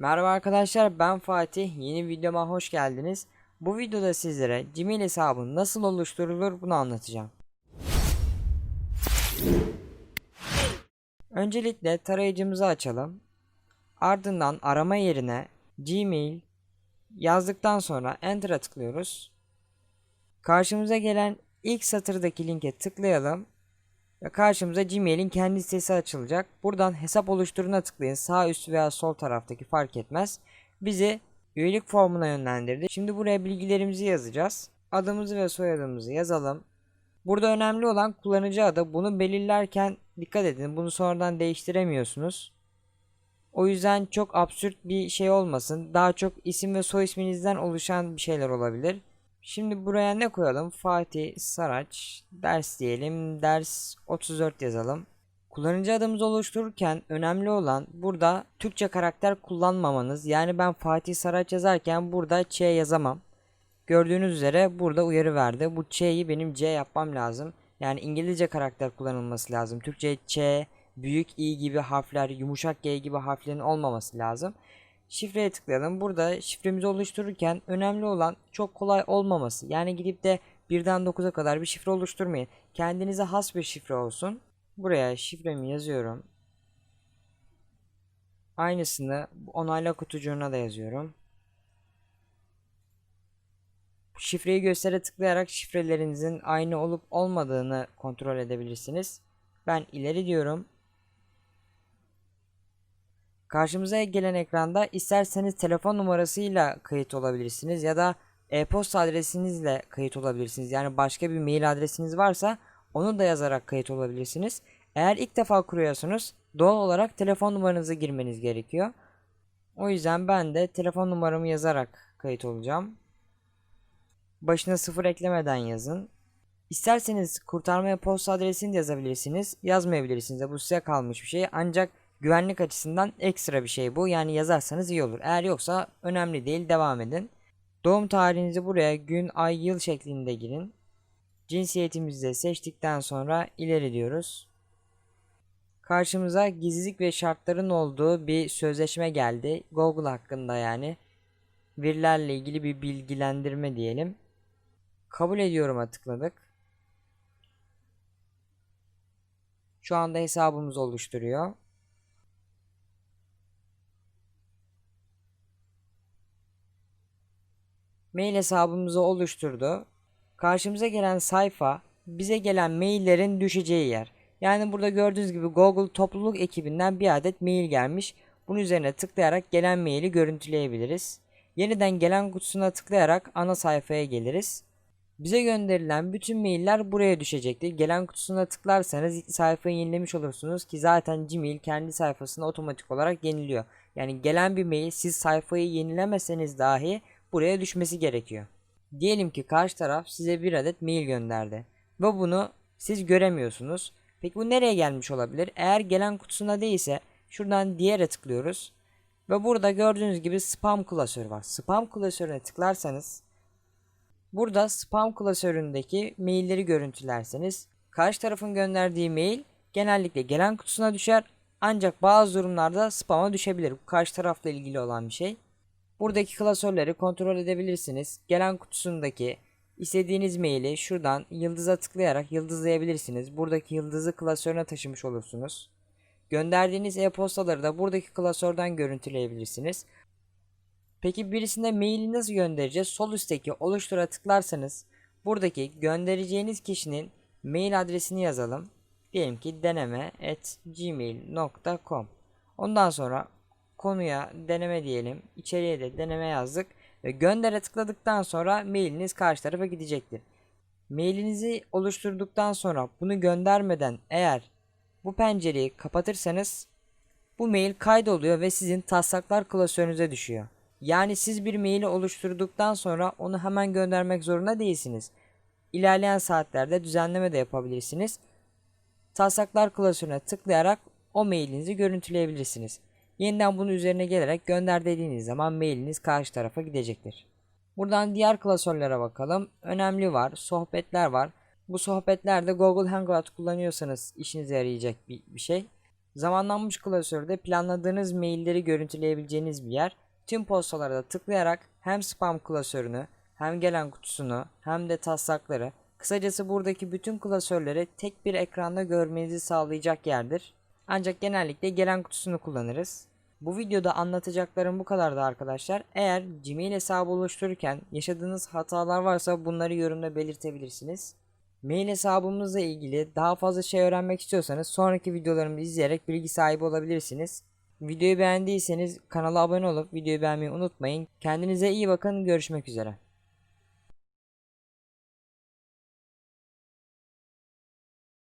Merhaba arkadaşlar ben Fatih. Yeni videoma hoş geldiniz. Bu videoda sizlere Gmail hesabı nasıl oluşturulur bunu anlatacağım. Öncelikle tarayıcımızı açalım. Ardından arama yerine Gmail yazdıktan sonra Enter'a tıklıyoruz. Karşımıza gelen ilk satırdaki linke tıklayalım. Ve karşımıza Gmail'in kendi sitesi açılacak. Buradan hesap oluşturuna tıklayın. Sağ üst veya sol taraftaki fark etmez. Bizi üyelik formuna yönlendirdi. Şimdi buraya bilgilerimizi yazacağız. Adımızı ve soyadımızı yazalım. Burada önemli olan kullanıcı adı. Bunu belirlerken dikkat edin. Bunu sonradan değiştiremiyorsunuz. O yüzden çok absürt bir şey olmasın. Daha çok isim ve soy isminizden oluşan bir şeyler olabilir. Şimdi buraya ne koyalım? Fatih Saraç ders diyelim. Ders 34 yazalım. Kullanıcı adımızı oluştururken önemli olan burada Türkçe karakter kullanmamanız. Yani ben Fatih Saraç yazarken burada Ç yazamam. Gördüğünüz üzere burada uyarı verdi. Bu Ç'yi benim C yapmam lazım. Yani İngilizce karakter kullanılması lazım. Türkçe Ç, büyük İ gibi harfler, yumuşak G gibi harflerin olmaması lazım. Şifreye tıklayalım. Burada şifremizi oluştururken önemli olan çok kolay olmaması. Yani gidip de birden 9'a kadar bir şifre oluşturmayın. Kendinize has bir şifre olsun. Buraya şifremi yazıyorum. Aynısını onayla kutucuğuna da yazıyorum. Şifreyi göstere tıklayarak şifrelerinizin aynı olup olmadığını kontrol edebilirsiniz. Ben ileri diyorum. Karşımıza gelen ekranda isterseniz telefon numarasıyla kayıt olabilirsiniz ya da e-posta adresinizle kayıt olabilirsiniz. Yani başka bir mail adresiniz varsa onu da yazarak kayıt olabilirsiniz. Eğer ilk defa kuruyorsunuz doğal olarak telefon numaranızı girmeniz gerekiyor. O yüzden ben de telefon numaramı yazarak kayıt olacağım. Başına sıfır eklemeden yazın. İsterseniz kurtarma posta adresini de yazabilirsiniz. Yazmayabilirsiniz de bu size kalmış bir şey. Ancak güvenlik açısından ekstra bir şey bu. Yani yazarsanız iyi olur. Eğer yoksa önemli değil devam edin. Doğum tarihinizi buraya gün, ay, yıl şeklinde girin. Cinsiyetimizi de seçtikten sonra ileri diyoruz. Karşımıza gizlilik ve şartların olduğu bir sözleşme geldi. Google hakkında yani. Verilerle ilgili bir bilgilendirme diyelim. Kabul ediyorum'a tıkladık. Şu anda hesabımızı oluşturuyor. Mail hesabımızı oluşturdu. Karşımıza gelen sayfa bize gelen maillerin düşeceği yer. Yani burada gördüğünüz gibi Google topluluk ekibinden bir adet mail gelmiş. Bunun üzerine tıklayarak gelen maili görüntüleyebiliriz. Yeniden gelen kutusuna tıklayarak ana sayfaya geliriz. Bize gönderilen bütün mailler buraya düşecektir. Gelen kutusuna tıklarsanız sayfayı yenilemiş olursunuz ki zaten Gmail kendi sayfasını otomatik olarak yeniliyor. Yani gelen bir mail siz sayfayı yenilemeseniz dahi buraya düşmesi gerekiyor. Diyelim ki karşı taraf size bir adet mail gönderdi ve bunu siz göremiyorsunuz. Peki bu nereye gelmiş olabilir? Eğer gelen kutusuna değilse şuradan diğere tıklıyoruz. Ve burada gördüğünüz gibi spam klasörü var. Spam klasörüne tıklarsanız burada spam klasöründeki mailleri görüntülerseniz karşı tarafın gönderdiği mail genellikle gelen kutusuna düşer ancak bazı durumlarda spama düşebilir. Bu karşı tarafla ilgili olan bir şey. Buradaki klasörleri kontrol edebilirsiniz. Gelen kutusundaki istediğiniz maili şuradan yıldıza tıklayarak yıldızlayabilirsiniz. Buradaki yıldızı klasörüne taşımış olursunuz. Gönderdiğiniz e-postaları da buradaki klasörden görüntüleyebilirsiniz. Peki birisine maili nasıl göndereceğiz? Sol üstteki oluştura tıklarsanız buradaki göndereceğiniz kişinin mail adresini yazalım. Diyelim ki deneme@gmail.com. Ondan sonra konuya deneme diyelim. İçeriye de deneme yazdık ve göndere tıkladıktan sonra mailiniz karşı tarafa gidecektir. Mailinizi oluşturduktan sonra bunu göndermeden eğer bu pencereyi kapatırsanız bu mail kaydoluyor ve sizin taslaklar klasörünüze düşüyor. Yani siz bir maili oluşturduktan sonra onu hemen göndermek zorunda değilsiniz. İlerleyen saatlerde düzenleme de yapabilirsiniz. Taslaklar klasörüne tıklayarak o mailinizi görüntüleyebilirsiniz. Yeniden bunun üzerine gelerek gönder dediğiniz zaman mailiniz karşı tarafa gidecektir. Buradan diğer klasörlere bakalım. Önemli var, sohbetler var. Bu sohbetlerde Google Hangout kullanıyorsanız işinize yarayacak bir, bir şey. Zamanlanmış klasörde planladığınız mailleri görüntüleyebileceğiniz bir yer. Tüm postalara da tıklayarak hem spam klasörünü hem gelen kutusunu hem de taslakları kısacası buradaki bütün klasörleri tek bir ekranda görmenizi sağlayacak yerdir. Ancak genellikle gelen kutusunu kullanırız. Bu videoda anlatacaklarım bu kadardı arkadaşlar. Eğer Gmail hesabı oluştururken yaşadığınız hatalar varsa bunları yorumda belirtebilirsiniz. Mail hesabımızla ilgili daha fazla şey öğrenmek istiyorsanız sonraki videolarımı izleyerek bilgi sahibi olabilirsiniz. Videoyu beğendiyseniz kanala abone olup videoyu beğenmeyi unutmayın. Kendinize iyi bakın. Görüşmek üzere.